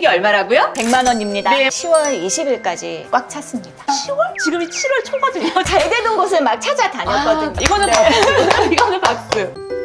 순수익이 얼마라고요? 100만 원입니다. 네. 10월 20일까지 꽉 찼습니다. 10월? 지금이 7월 초거든요. 잘 되는 곳을 막 찾아다녔거든요. 아, 이거는 네. 박수. 이거는 박수.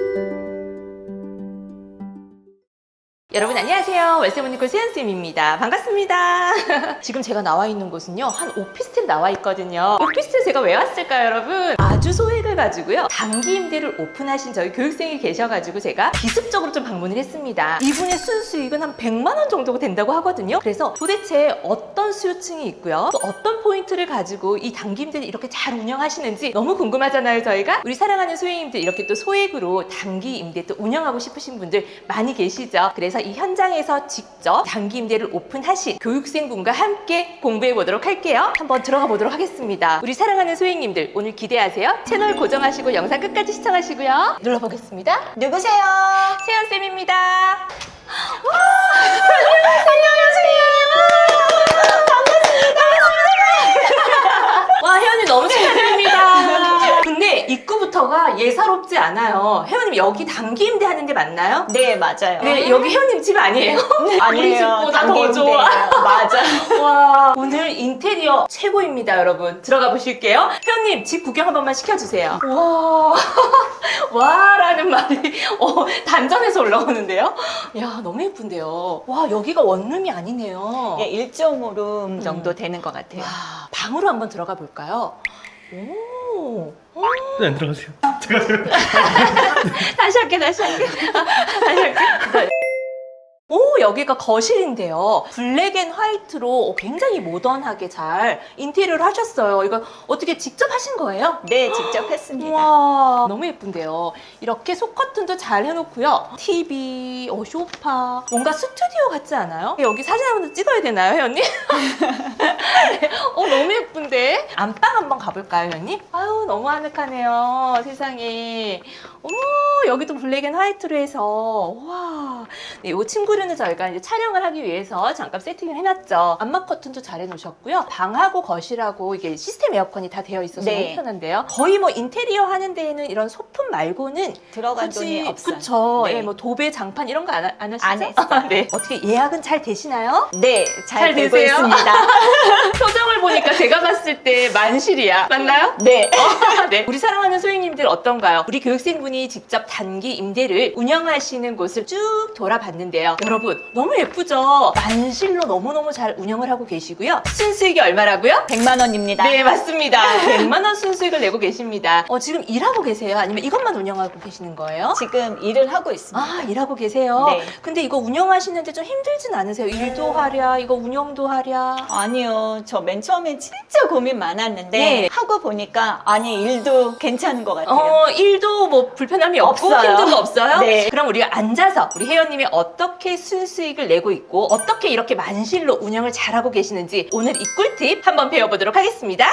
여러분 안녕하세요. 웰세모니콜 세연쌤입니다. 반갑습니다. 지금 제가 나와 있는 곳은요. 한 오피스텔 나와 있거든요. 오피스텔 제가 왜 왔을까요, 여러분? 아주 소액을 가지고요. 단기 임대를 오픈하신 저희 교육생이 계셔가지고 제가 기습적으로 좀 방문을 했습니다. 이분의 순수익은 한 100만 원 정도가 된다고 하거든요. 그래서 도대체 어떤 수요층이 있고요. 또 어떤 포인트를 가지고 이 단기 임대를 이렇게 잘 운영하시는지 너무 궁금하잖아요, 저희가. 우리 사랑하는 소액임대 이렇게 또 소액으로 단기 임대 또 운영하고 싶으신 분들 많이 계시죠. 그래서 이 현장에서 직접 단기 임대를 오픈하신 교육생분과 함께 공부해 보도록 할게요. 한번 들어가 보도록 하겠습니다. 우리 사랑하는 소액님들 오늘 기대하세요. 채널 고정하시고 영상 끝까지 시청하시고요. 눌러보겠습니다. 누구세요? 세연쌤입니다. 와, 혜연이 너무 축하드립니다. 근데 입구부터가 예사롭지 않아요. 혜연님 여기 단기 임대 하는 데 맞나요? 네, 맞아요. 네, 여기 혜연님 집 아니에요? 아니에요. 집보다 더 단기 좋아. 임대예요. 맞아. 와, 오늘 인테리어 최고입니다, 여러분. 들어가 보실게요. 혜연님, 집 구경 한 번만 시켜주세요. 와, 와라는 말이 어, 단전에서 올라오는데요? 야, 너무 예쁜데요. 와, 여기가 원룸이 아니네요. 예, 1.5룸 정도 되는 것 같아요. 와, 방으로 한번 들어가 볼까요? 오, 네, 안 들어가세요. 제가 다시 할게, 다시 할게. 다시 할게. 오, 여기가 거실인데요. 블랙 앤 화이트로 굉장히 모던하게 잘 인테리어를 하셨어요. 이거 어떻게 직접 하신 거예요? 네, 직접 했습니다. 와 너무 예쁜데요. 이렇게 속커튼도 잘 해놓고요. TV, 어, 소파, 뭔가 스튜디오 같지 않아요? 여기 사진 한번 찍어야 되나요, 회원님? 어, 너무 예쁜데? 안방 한번 가볼까요, 회원님? 아유, 너무 아늑하네요. 세상에. 어머, 여기도 블랙 앤 화이트로 해서. 와. 네, 이 친구 류는 저희가 이제 촬영을 하기 위해서 잠깐 세팅을 해놨죠. 안마 커튼도 잘 해놓으셨고요. 방하고 거실하고 이게 시스템 에어컨이 다 되어 있어서 네. 너무 편한데요. 거의 뭐 인테리어 하는 데에는 이런 소품 말고는 들어간 돈이 없어요. 그쵸. 네. 예, 뭐 도배, 장판 이런 거 안 안 하시죠? 안 했어요. 네. 어떻게 예약은 잘 되시나요? 네, 잘, 잘 되고 되세요? 있습니다. 표정을 보니까 제가 봤을 때 만실이야. 맞나요? 네. 네. 우리 사랑하는 소행님들 어떤가요? 우리 교육생분이 직접 단기 임대를 운영하시는 곳을 쭉 돌아봤는데요. 여러분, 너무 예쁘죠? 만실로 너무너무 잘 운영을 하고 계시고요. 순수익이 얼마라고요? 100만 원입니다. 네, 맞습니다. 100만 원 순수익을 내고 계십니다. 어, 지금 일하고 계세요? 아니면 이것만 운영하고 계시는 거예요? 지금 일을 하고 있습니다. 아, 일하고 계세요? 네. 근데 이거 운영하시는데 좀 힘들진 않으세요? 일도 하랴, 이거 운영도 하랴. 아니요. 저 맨 처음엔 진짜 고민 많았는데 네. 하고 보니까 아니 일도 괜찮은 것 같아요. 어, 일도 뭐 불편함이 없고 없어요. 힘든 거 없어요? 네. 그럼 우리가 앉아서 우리 혜연님이 어떻게 순수익을 내고 있고 어떻게 이렇게 만실로 운영을 잘하고 계시는지 오늘 이 꿀팁 한번 배워보도록 하겠습니다.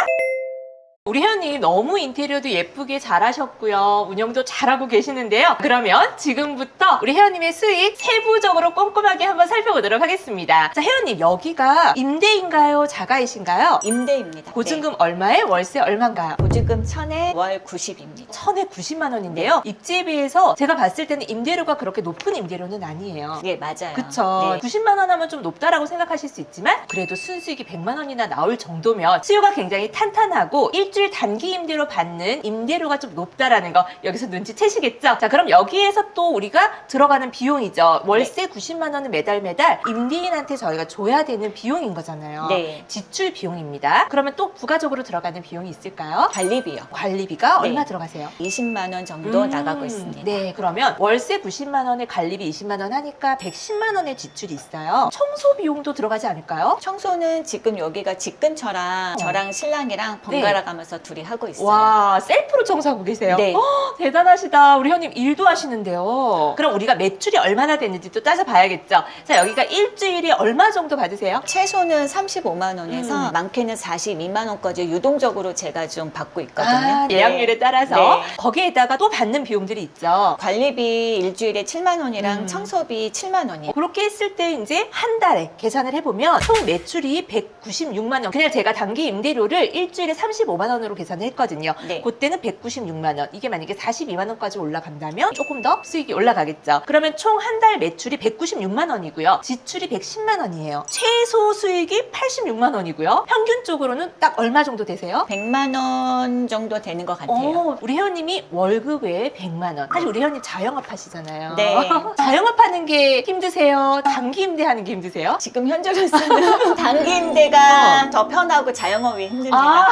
우리 혜연님 너무 인테리어도 예쁘게 잘하셨고요. 운영도 잘하고 계시는데요. 그러면 지금부터 우리 혜연님의 수익 세부적으로 꼼꼼하게 한번 살펴보도록 하겠습니다. 자, 혜연님 여기가 임대인가요? 자가이신가요? 임대입니다. 보증금 얼마에 월세 얼마인가요? 네. 보증금 천에 월 90입니다. 천에 90만 원인데요. 입지에 비해서 제가 봤을 때는 임대료가 그렇게 높은 임대료는 아니에요. 네, 맞아요. 그쵸. 네. 90만 원 하면 좀 높다라고 생각하실 수 있지만 그래도 순수익이 100만 원이나 나올 정도면 수요가 굉장히 탄탄하고 일주일 단기 임대로 받는 임대료가 좀 높다라는 거 여기서 눈치채시겠죠? 자 그럼 여기에서 또 우리가 들어가는 비용이죠. 월세 90만 원은 매달 매달 임대인한테 저희가 줘야 되는 비용인 거잖아요. 네. 지출 비용입니다. 그러면 또 부가적으로 들어가는 비용이 있을까요? 관리비요. 관리비가 네. 얼마 들어가세요? 20만 원 정도 음, 나가고 있습니다. 네, 그러면 월세 90만 원에 관리비 20만 원 하니까 110만 원의 지출이 있어요. 청소 비용도 들어가지 않을까요? 청소는 지금 여기가 집 근처랑 어. 저랑 신랑이랑 번갈아 가면서 둘이 하고 있어요. 와, 셀프로 청소하고 계세요? 네. 어, 대단하시다. 우리 형님 일도 하시는데요. 그럼 우리가 매출이 얼마나 됐는지 또 따져봐야겠죠. 자, 여기가 일주일에 얼마 정도 받으세요? 최소는 35만 원에서 음. 많게는 42만 원까지 유동적으로 제가 좀 받고 있거든요. 아, 네. 예약률에 따라서 네. 거기에다가 또 받는 비용들이 있죠. 관리비 일주일에 7만 원이랑 음. 청소비 7만 원이에요. 그렇게 했을 때 이제 한 달에 계산을 해보면 총 매출이 196만 원. 그냥 제가 단기 임대료를 일주일에 35만 원 원으로 계산을 했거든요. 네. 그때는 196만 원. 이게 만약에 42만 원까지 올라간다면 조금 더 수익이 올라가겠죠. 그러면 총 한 달 매출이 196만 원이고요. 지출이 110만 원이에요. 최소 수익이 86만 원이고요. 평균적으로는 딱 얼마 정도 되세요? 100만 원 정도 되는 것 같아요. 어, 우리 회원님이 월급 외에 100만 원. 사실 우리 회원님 자영업 하시잖아요. 네. 자영업 하는 게 힘드세요? 단기 임대 하는 게 힘드세요? 지금 현재로서는 단기 임대가 더 편하고 자영업이 힘듭니다. 아,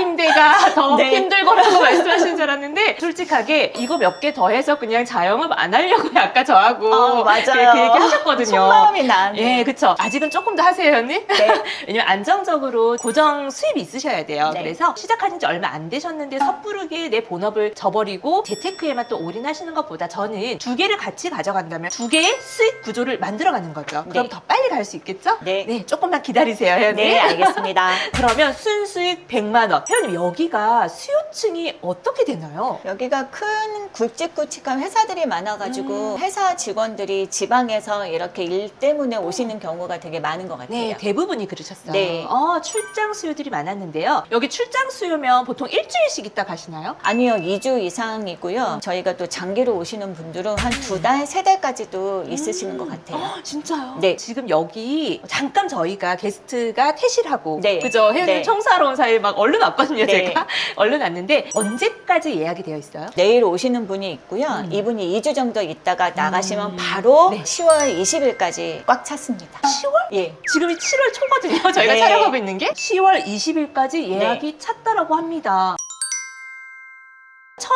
임대가 더 네. 힘들거라고 말씀하신 줄 알았는데 솔직하게 이거 몇 개 더해서 그냥 자영업 안 하려고 아까 저하고 아, 맞아요. 그, 그 얘기 하셨거든요. 속마음이 나. 예, 그쵸. 아직은 조금 더 하세요, 언니? 네. 왜냐면 안정적으로 고정 수입이 있으셔야 돼요. 네. 그래서 시작하신 지 얼마 안 되셨는데 섣부르게 내 본업을 저버리고 재테크에만 또 올인하시는 것보다 저는 두 개를 같이 가져간다면 두 개의 수익 구조를 만들어가는 거죠. 그럼 네. 더 빨리 갈 수 있겠죠? 네. 네, 조금만 기다리세요, 회원님. 네, 알겠습니다. 그러면 순수익 100만 원. 회원님 여기가 수요층이 어떻게 되나요? 여기가 큰 굵직굵직한 회사들이 많아가지고 음. 회사 직원들이 지방에서 이렇게 일 때문에 오시는 경우가 되게 많은 것 같아요. 네, 대부분이 그러셨어요. 네. 어, 출장 수요들이 많았는데요. 여기 출장 수요면 보통 일주일씩 있다 가시나요? 아니요, 2주 이상이고요. 저희가 또 장기로 오시는 분들은 한 두 달, 세 달까지도 있으시는 것 같아요. 헉, 진짜요? 네. 지금 여기 잠깐 저희가 게스트가 퇴실하고 네. 그죠? 회원님 네. 청사로 온 사이에 막 얼른 왔거든요, 네. 제가. 얼른 왔는데 언제까지 예약이 되어 있어요? 내일 오시는 분이 있고요. 음. 이분이 2주 정도 있다가 나가시면 음. 바로 네. 10월 20일까지 꽉 찼습니다. 10월? 예. 지금이 7월 초거든요. 저희가 네. 촬영하고 있는 게 10월 20일까지 예약이 찼다라고 합니다.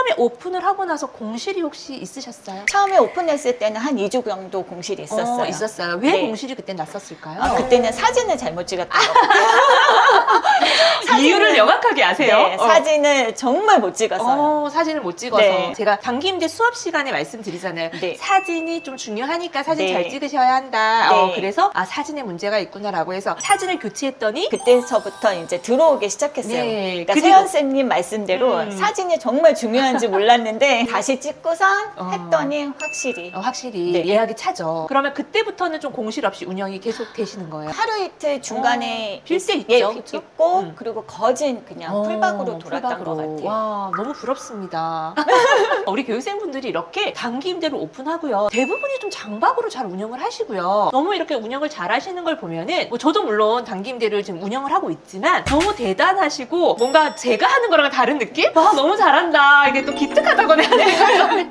처음에 오픈을 하고 나서 공실이 혹시 있으셨어요? 처음에 오픈했을 때는 한 2주 정도 공실이 있었어요. 어, 있었어요. 왜 네. 공실이 그때 났었을까요? 아, 그때는 사진을 잘못 찍었던 거 이유를 명확하게 아세요? 네, 어. 사진을 정말 못 찍었어요. 어, 사진을 못 찍어서 네. 제가 단기 임대 수업 시간에 말씀드리잖아요. 네. 사진이 좀 중요하니까 사진 네. 잘 찍으셔야 한다. 네. 어, 그래서 아 사진에 문제가 있구나라고 해서 사진을 교체했더니 그때서부터 이제 들어오기 시작했어요. 네, 그러니까 세연 쌤님 말씀대로 음. 사진이 정말 중요한 지 몰랐는데 다시 찍고선 어. 했더니 확실히 어, 확실히 네. 예약이 차죠. 그러면 그때부터는 좀 공실 없이 운영이 계속 되시는 거예요. 하루 이틀 중간에 어, 빌때 예, 있죠, 비- 그쵸? 있고 음. 그리고 거진 그냥 어, 풀박으로 돌았던 풀박으로. 것 같아요. 와, 너무 부럽습니다. 우리 교육생분들이 이렇게 단기 임대로 오픈하고요. 대부분이 좀 장박으로 잘 운영을 하시고요. 너무 이렇게 운영을 잘 하시는 걸 보면은 뭐 저도 물론 단기 임대를 지금 운영을 하고 있지만 너무 대단하시고 뭔가 제가 하는 거랑 다른 느낌? 와, 너무 잘한다. 이게 또 기특하다고 해야 되나요?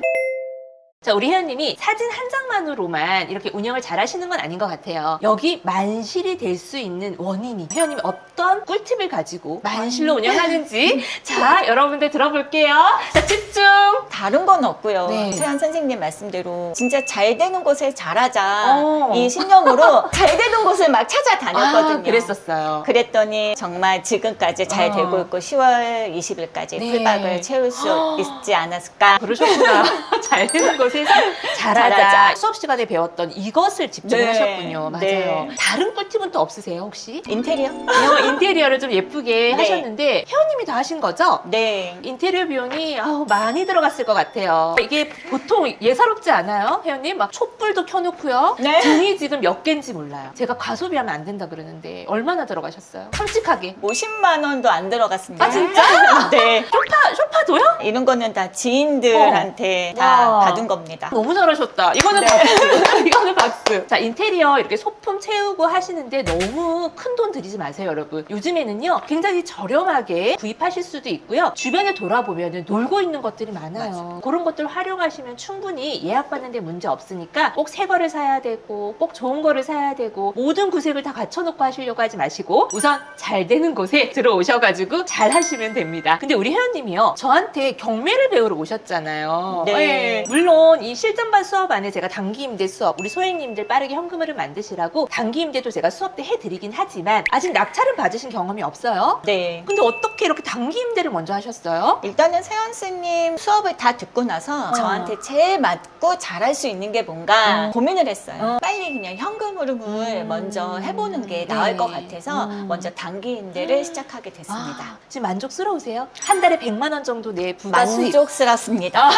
자, 우리 회원님이 사진 한 장만으로만 이렇게 운영을 잘 하시는 건 아닌 것 같아요. 여기 만실이 될 수 있는 원인이 회원님이 어떤 꿀팁을 가지고 만실로 운영하는지 자, 여러분들 들어볼게요. 자, 집중! 다른 건 없고요. 네. 세연 선생님 말씀대로 진짜 잘 되는 곳에 잘하자 어. 이 신념으로 잘 되는 곳을 막 찾아다녔거든요. 아, 그랬었어요. 그랬더니 정말 지금까지 잘 어. 되고 있고 10월 20일까지 네. 풀박을 채울 수 어. 있지 않았을까. 그러셨구나. 잘 되는 곳에 서 잘하자. 잘하자. 수업 시간에 배웠던 이것을 집중을 네. 하셨군요. 맞아요. 네. 다른 꿀팁은 또 없으세요, 혹시? 인테리어? 어, 인테리어를 좀 예쁘게 네. 하셨는데 회원님이 다 하신 거죠? 네. 인테리어 비용이 아우, 많이 들어갔을 것 같아요. 이게 보통 예사롭지 않아요, 회원님? 막 촛불도 켜놓고요. 네. 등이 지금 몇 개인지 몰라요. 제가 과소비하면 안 된다 그러는데 얼마나 들어가셨어요? 솔직하게. 50만 원도 안 들어갔습니다. 아, 진짜? 네. 쇼파, 쇼파도요? 이런 거는 다 지인들한테 어. 다 와. 받은 겁니다. 너무 잘하셨다. 이거는 네. 박수. 이거는 박수. 자, 인테리어 이렇게 소품 채우고 하시는데 너무 큰 돈 들이지 마세요, 여러분. 요즘에는요, 굉장히 저렴하게 구입하실 수도 있고요. 주변에 돌아보면 놀고 있는 것들이 많아요. 그런 것들 활용하시면 충분히 예약받는데 문제 없으니까 꼭 새 거를 사야 되고, 꼭 좋은 거를 사야 되고, 모든 구색을 다 갖춰놓고 하시려고 하지 마시고, 우선 잘 되는 곳에 들어오셔가지고 잘 하시면 됩니다. 근데 우리 회원님이요, 저한테 경매를 배우러 오셨잖아요. 네. 예. 물론 이 실전반 수업 안에 제가 단기 임대 수업, 우리 소액님들 빠르게 현금을 만드시라고 단기 임대도 제가 수업 때 해드리긴 하지만 아직 낙찰은 받으신 경험이 없어요. 네. 근데 어떻게 이렇게 단기 임대를 먼저 하셨어요? 일단은 세연 쌤님 수업을 다 듣고 나서 어. 저한테 제일 맞고 잘할 수 있는 게 뭔가 어. 고민을 했어요. 어. 빨리 그냥 현금으로을 음. 먼저 해보는 게 네. 나을 것 같아서 음. 먼저 단기 임대를 시작하게 됐습니다. 아, 지금 만족스러우세요? 한 달에 100만 원 정도 내 부가 수입. 만족스럽습니다. 아.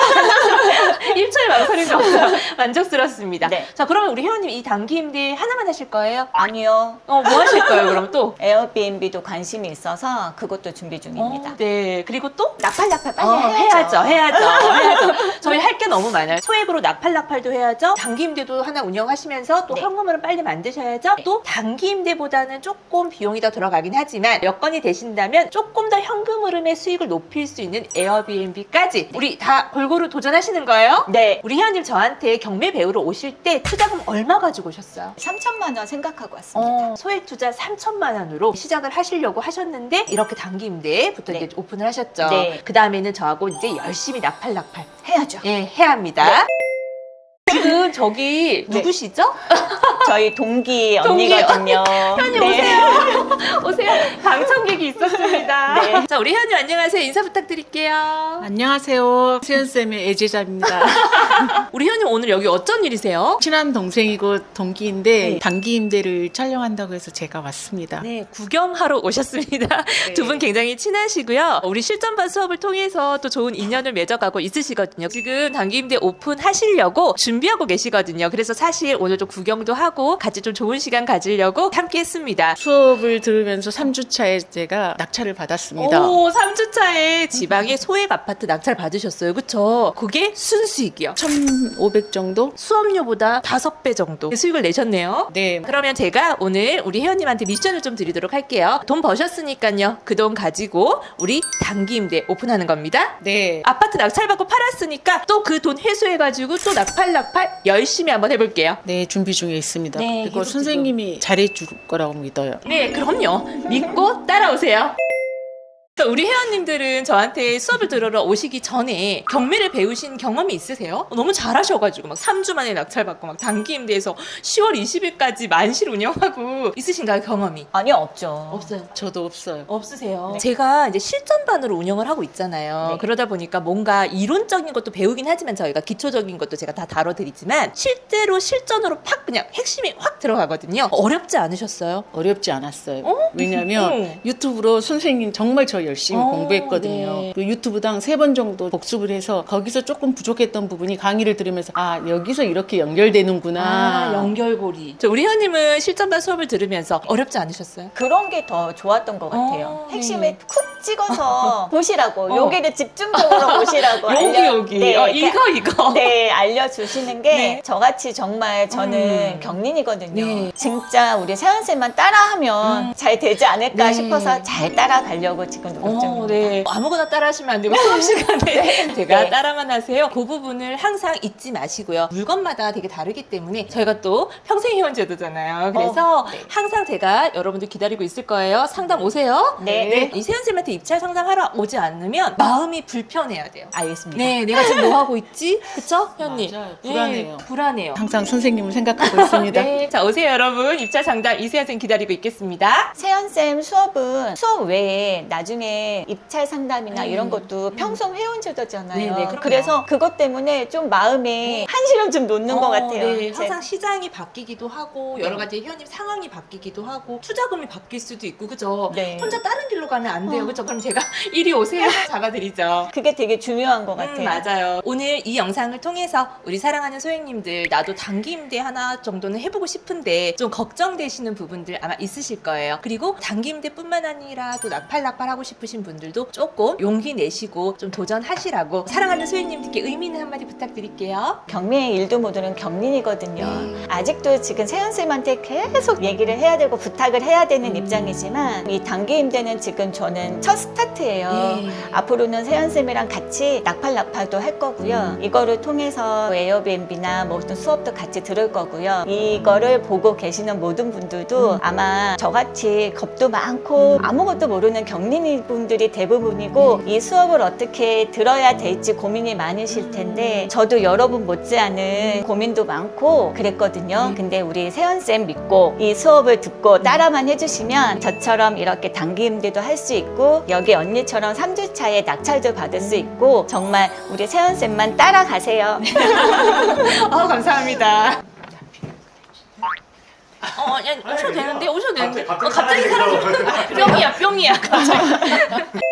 1초에 하나의 망설임도 없어요. 만족스럽습니다. 네. 자, 그러면 우리 회원님 이 단기 임대 하나만 하실 거예요? 아니요. 어, 뭐 하실 거예요, 그럼 또? 에어비앤비도 관심이 있어서 그것도 준비 중입니다. 어, 네. 그리고 또? 나팔나팔 빨리 어, 해야죠. 해야죠, 해야죠, 해야죠. 저희 할 게 너무 많아요. 소액으로 나팔나팔도 해야죠. 단기 임대도 하나 운영하시면서 또 네. 현금으로 빨리 만드셔야죠. 네. 또 단기 임대보다는 조금 비용이 더 들어가긴 하지만 여건이 되신다면 조금 더 현금 흐름의 수익을 높일 수 있는 에어비앤비까지 우리 다 골고루 도전하시는 거예요? 네. 우리 회원님 저한테 경매 배우러 오실 때 투자금 얼마 가지고 오셨어요? 3천만 원 생각하고 왔습니다. 어, 소액 투자 3천만 원으로 시작을 하시려고 하셨는데 이렇게 단기 임대부터 네. 이제 오픈을 하셨죠. 네. 그 다음에는 저하고 이제 열심히 나팔나팔 해야죠. 예, 해야 합니다. 지금 저기 네. 누구시죠? 저희 동기 동기 언니거든요. 현이 네. 오세요. 오세요. 방청객이 있었습니다. 네. 자, 우리 현이 안녕하세요. 인사 부탁드릴게요. 안녕하세요. 수연쌤의 애제자입니다. 우리 현이 오늘 여기 어쩐 일이세요? 친한 동생이고 동기인데 네. 단기 임대를 촬영한다고 해서 제가 왔습니다. 네, 구경하러 오셨습니다. 네. 두분 굉장히 친하시고요. 우리 실전반 수업을 통해서 또 좋은 인연을 맺어가고 있으시거든요. 지금 단기 임대 오픈하시려고 준비하고 계시거든요. 그래서 사실 오늘 좀 구경도 하고 같이 좀 좋은 시간 가지려고 함께 했습니다. 수업을 들으면서 3주차에 제가 낙찰을 받았습니다. 오, 3주차에 지방에 소액 아파트 낙찰 받으셨어요. 그쵸? 그게 순수익이요. 1,500 정도? 수업료보다 5배 정도 수익을 내셨네요. 네. 그러면 제가 오늘 우리 회원님한테 미션을 좀 드리도록 할게요. 돈 버셨으니까요. 그 돈 가지고 우리 단기 임대 오픈하는 겁니다. 네. 아파트 낙찰받고 팔았으니까 또 그 돈 회수해가지고 또 낙팔 낙팔 열심히 한번 해볼게요. 네, 준비 중에 있습니다. 네, 그리고 선생님이 잘해줄 거라고 믿어요. 네, 그럼요. 믿고 따라오세요. 우리 회원님들은 저한테 수업을 들으러 오시기 전에 경매를 배우신 경험이 있으세요? 너무 잘하셔가지고 막 3주 만에 낙찰받고 막 단기 임대에서 10월 20일까지 만실 운영하고 있으신가요 경험이? 아니요, 없죠. 없어요. 저도 없어요. 없으세요. 네. 제가 이제 실전반으로 운영을 하고 있잖아요. 네. 그러다 보니까 뭔가 이론적인 것도 배우긴 하지만 저희가 기초적인 것도 제가 다 다뤄드리지만 실제로 실전으로 팍 그냥 핵심이 확 들어가거든요. 어렵지 않으셨어요? 어렵지 않았어요. 어? 왜냐면 응. 유튜브로 선생님 정말 저 열심히 어, 공부했거든요. 네. 그 유튜브당 세 번 정도 복습을 해서 거기서 조금 부족했던 부분이 강의를 들으면서 아 여기서 이렇게 연결되는구나. 아, 연결고리. 저 우리 회원님은 실전반 수업을 들으면서 어렵지 않으셨어요? 그런 게 더 좋았던 것 같아요. 어, 핵심을 네. 쿡 찍어서 보시라고, 어. 여기를 집중적으로 보시라고. 여기 알려- 여기. 네, 어, 이렇게 이거 이거. 네, 알려주시는 게 네. 저같이 정말 저는 음. 경린이거든요. 네. 진짜 우리 세연쌤만 따라하면 잘 되지 않을까 네. 싶어서 잘 따라가려고 지금 노력 어, 중입니다. 네. 아무거나 따라하시면 안 되고 수업 시간에 제가 네. 따라만 하세요. 그 부분을 항상 잊지 마시고요. 물건마다 되게 다르기 때문에 저희가 또 평생 회원 제도잖아요. 그래서 어, 네. 항상 제가 여러분들 기다리고 있을 거예요. 상담 오세요. 네. 이 세연쌤한테 입찰 상담하러 오지 않으면 마음이 불편해야 돼요. 알겠습니다. 네, 내가 지금 뭐 하고 있지? 그쵸, 현님? 맞아요. 불안해요. 네, 불안해요. 항상 선생님을 생각하고 있습니다. 네, 자 오세요 여러분. 입찰 상담 이세연 쌤 기다리고 있겠습니다. 세연쌤 수업은 수업 외에 나중에 입찰 상담이나 음. 이런 것도 평생 회원 제도잖아요. 네, 네, 그럼요. 그래서 그것 때문에 좀 마음에 한시름 좀 놓는 것 어, 같아요. 네, 제- 항상 시장이 바뀌기도 하고 여러 가지 회원님 상황이 바뀌기도 하고 투자금이 바뀔 수도 있고 그죠? 네. 혼자 다른 길로 가면 안 돼요, 어. 그죠? 그럼 제가 이리 오세요 잡아드리죠. 그게 되게 중요한 것 같아요. 음, 맞아요. 오늘 이 영상을 통해서 우리 사랑하는 소행님들 나도 단기 임대 하나 정도는 해보고 싶은데 좀 걱정되시는 부분들 아마 있으실 거예요. 그리고 단기 임대뿐만 아니라 또 낙팔낙팔 하고 싶으신 분들도 조금 용기 내시고 좀 도전하시라고 사랑하는 소행님들께 의미 있는 한마디 부탁드릴게요. 경매의 일도 모두는 경린이거든요. 네. 아직도 지금 세연 쌤한테 계속 얘기를 해야 되고 부탁을 해야 되는 음. 입장이지만 이 단기 임대는 지금 저는 첫 스타트예요. 네. 앞으로는 세연쌤이랑 같이 낙팔낙팔도 할 거고요. 이거를 통해서 에어비앤비나 뭐 어떤 수업도 같이 들을 거고요. 이거를 보고 계시는 모든 분들도 음. 아마 저같이 겁도 많고 아무것도 모르는 경린이 분들이 대부분이고 이 수업을 어떻게 들어야 될지 고민이 많으실 텐데 저도 여러분 못지않은 고민도 많고 그랬거든요. 음. 근데 우리 세연쌤 믿고 이 수업을 듣고 따라만 해주시면 저처럼 이렇게 단기 임대도 할 수 있고 여기 언니처럼 3주 차에 낙찰도 받을 수 있고 정말 우리 세연 쌤만 따라가세요. 어, 감사합니다. 어, 아니, 오셔도 되는데, 오셔도 되는데. 어, 갑자기 사람 뿅이야, 뿅이야, 갑자기.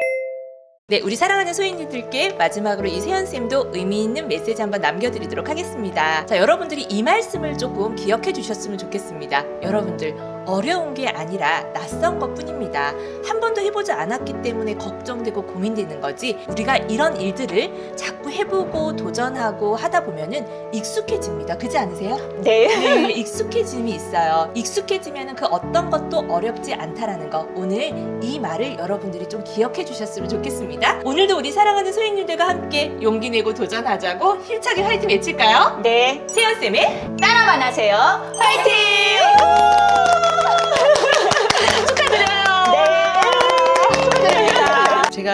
네, 우리 사랑하는 소인님들께 마지막으로 이 세연쌤도 의미 있는 메시지 한번 남겨드리도록 하겠습니다. 자, 여러분들이 이 말씀을 조금 기억해 주셨으면 좋겠습니다. 여러분들, 어려운 게 아니라 낯선 것 뿐입니다. 한 번도 해보지 않았기 때문에 걱정되고 고민되는 거지, 우리가 이런 일들을 자꾸 해보고 도전하고 하다 보면은 익숙해집니다. 그지 않으세요? 네. 네, 익숙해짐이 있어요. 익숙해지면 그 어떤 것도 어렵지 않다라는 거. 오늘 이 말을 여러분들이 좀 기억해 주셨으면 좋겠습니다. 오늘도 우리 사랑하는 소인님들과 함께 용기 내고 도전하자고 힘차게 화이팅 외칠까요? 네. 세연쌤의 따라만 하세요. 화이팅!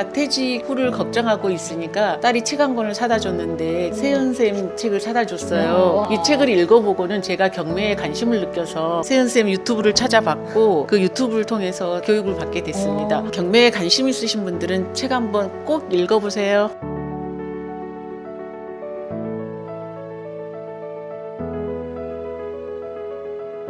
제가 퇴직 후를 걱정하고 있으니까 딸이 책 한 권을 사다 줬는데 세연쌤 책을 사다 줬어요. 이 책을 읽어보고는 제가 경매에 관심을 느껴서 세연쌤 유튜브를 찾아봤고 그 유튜브를 통해서 교육을 받게 됐습니다. 경매에 관심 있으신 분들은 책 한번 꼭 읽어보세요.